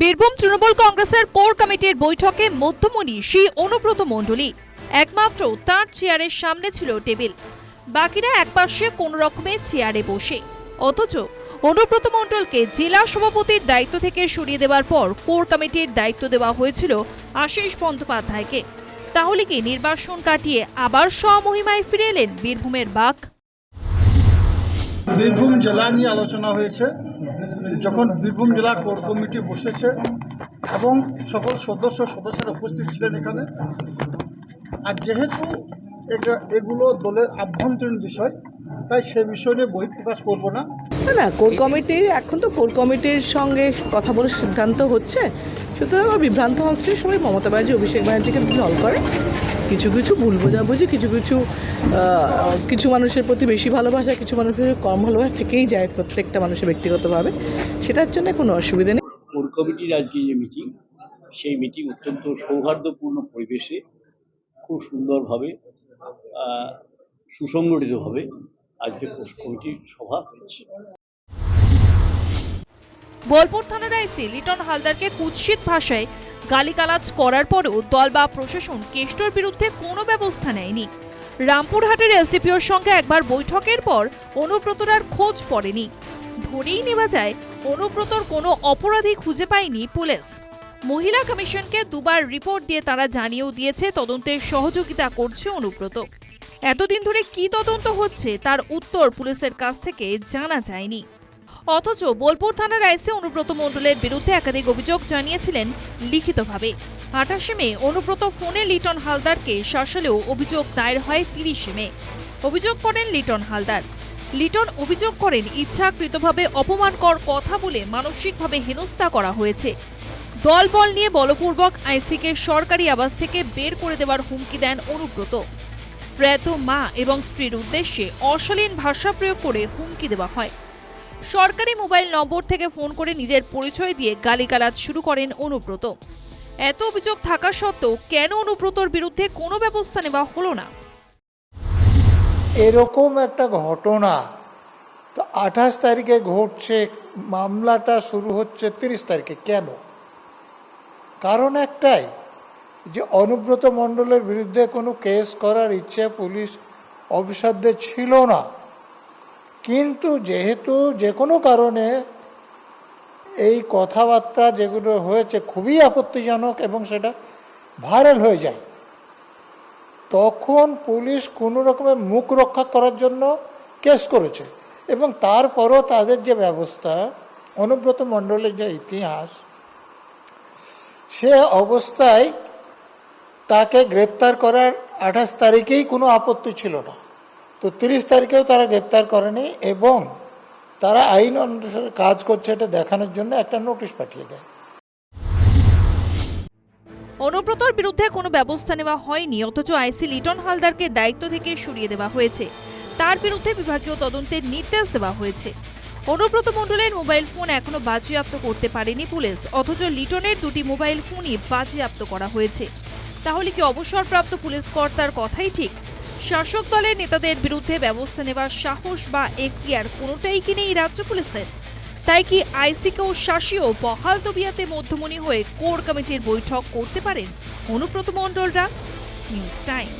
বীরভূম তৃণমূল কংগ্রেসের কোর কমিটির বৈঠকে মধ্যমণি শ্রী অনুব্রত মণ্ডলী। একমাত্র তার চেয়ারের সামনে ছিল টেবিল। বাকিরা একপাশে কোন রকমে চেয়ারে বসে। অথচ অনুব্রত মণ্ডলকে জেলা সভাপতির দায়িত্ব থেকে সরিয়ে দেওয়ার পর কোর কমিটির দায়িত্ব দেওয়া হয়েছিল আশিস বন্দ্যোপাধ্যায়কে। তাহলে কি নির্বাসন কাটিয়ে আবার স্বমহিমায় ফিরে এলেন বীরভূমের বাঘ? বীরভূম জেলা নিয়ে আলোচনা হয়েছে, যখন বীরভূম জেলা কোর কমিটি বসেছে এবং সকল সদস্য সদস্যরা উপস্থিত ছিলেন এখানে। আর যেহেতু এগুলো দলের আভ্যন্তরীণ বিষয়, তাই সে বিষয় নিয়ে বহিঃপ্রকাশ করব না। না না, কোর কমিটির এখন তো কোর কমিটির সঙ্গে কথা বলে সিদ্ধান্ত হচ্ছে। সুতরাং আমার বিভ্রান্ত হচ্ছে। সবাই মমতা ব্যানার্জি, অভিষেক ব্যানার্জিকে দল করে, কিছু কিছু ভুল বোঝাবুঝি, কিছু কিছু কিছু মানুষের প্রতি বেশি ভালোবাসা, কিছু মানুষের কম ভালোবাসা থেকেই যায় প্রত্যেকটা মানুষের ব্যক্তিগতভাবে। সেটার জন্য কোনো অসুবিধা নেই। কোর কমিটির আজকে যে মিটিং সেই মিটিং অত্যন্ত সৌহার্দ্যপূর্ণ পরিবেশে খুব সুন্দরভাবে সুসংগঠিতভাবে আজকে কোর কমিটির সভা হয়েছে। বোলপুর থানার আইসি লিটন হালদারকে কুৎসিত ভাষায় গালিগালাজ করার পরেও দল বা প্রশাসন কেষ্টর বিরুদ্ধে কোনো ব্যবস্থা নেয়নি। রামপুরহাটের এসডিপিওর সঙ্গে একবার বৈঠকের পর অনুব্রতরার খোঁজ পড়েনি। ধরেই নেওয়া যায়, অনুব্রতর কোনো অপরাধী খুঁজে পায়নি পুলিশ। মহিলা কমিশনকে দুবার রিপোর্ট দিয়ে তারা জানিয়েও দিয়েছে, তদন্তের সহযোগিতা করছে অনুব্রত। এতদিন ধরে কি তদন্ত হচ্ছে, তার উত্তর পুলিশের কাছ থেকে জানা যায়নি। অথচ বোলপুর থানার আইসি অনুব্রত মণ্ডলের বিরুদ্ধে একাধিক অভিযোগ জানিয়েছিলেন লিখিতভাবে। আঠাশে মে অনুব্রত ফোনে লিটন হালদারকে শাসালেও অভিযোগ দায়ের হয় তিরিশে মে। অভিযোগ করেন লিটন হালদার। লিটন অভিযোগ করেন, ইচ্ছাকৃতভাবে অপমানকর কথা বলে মানসিকভাবে হেনস্থা করা হয়েছে। দলবল নিয়ে বলপূর্বক আইসিকে সরকারি আবাস থেকে বের করে দেওয়ার হুমকি দেন অনুব্রত। প্রয়াত মা এবং স্ত্রীর উদ্দেশ্যে অশালীন ভাষা প্রয়োগ করে হুমকি দেওয়া হয়। সরকারি মোবাইল নম্বর থেকে ফোন করে নিজের পরিচয় দিয়ে গালিগালাজ শুরু করেন অনুব্রত। এত অভিযোগ থাকা সত্ত্বেও কেন অনুব্রতর বিরুদ্ধে কোনো ব্যবস্থা নেওয়া হলো না? এরকম একটা ঘটনা তো আঠাশ তারিখে ঘটছে, মামলাটা শুরু হচ্ছে তিরিশ তারিখে। কেন? কারণ একটাই, যে অনুব্রত মণ্ডলের বিরুদ্ধে কোনো কেস করার ইচ্ছে পুলিশ অফিসারদের ছিল না। কিন্তু যেহেতু যে কোনো কারণে এই কথাবার্তা যেগুলো হয়েছে খুবই আপত্তিজনক এবং সেটা ভাইরাল হয়ে যায়, তখন পুলিশ কোনো রকমের মুখ রক্ষা করার জন্য কেস করেছে এবং তারপরও তাদের যে ব্যবস্থা, অনুব্রত মণ্ডলের যে ইতিহাস, সে অবস্থায় তাকে গ্রেপ্তার করার আঠাশ তারিখেই কোনো আপত্তি ছিল না। তো তিরিশ তারিখেও তারা গ্রেপ্তার করেনি এবং তারা আইন অনুসারে কাজ করছে এটা দেখানোর জন্য একটা নোটিশ পাঠিয়ে দেয়। অনুব্রতর বিরুদ্ধে কোনো ব্যবস্থা নেওয়া হয়নি, অথচ আইসি লিটন হালদারকে দায়িত্ব থেকে সরিয়ে দেওয়া হয়েছে। তার বিরুদ্ধে বিভাগীয় তদন্তের নির্দেশ দেওয়া হয়েছে। অনুব্রত মণ্ডলের মোবাইল ফোন এখনও বাজেয়াপ্ত করতে পারেনি পুলিশ, অথচ লিটনের দুটি মোবাইল ফোনই বাজেয়াপ্ত করা হয়েছে। তাহলে কি অবসরপ্রাপ্ত পুলিশ কর্তার কথাই ঠিক? শাসক দলের নেতাদের বিরুদ্ধে ব্যবস্থা নেওয়ার সাহস বা এখতিয়ার কোনোটাই কি নেই রাজ্য পুলিশের? তাই কি আইসিকে ও শাসীয় বহাল তবিয়াতে মধ্যমণি হয়ে কোর কমিটির বৈঠক করতে পারেন অনুব্রত মণ্ডলরা? News time.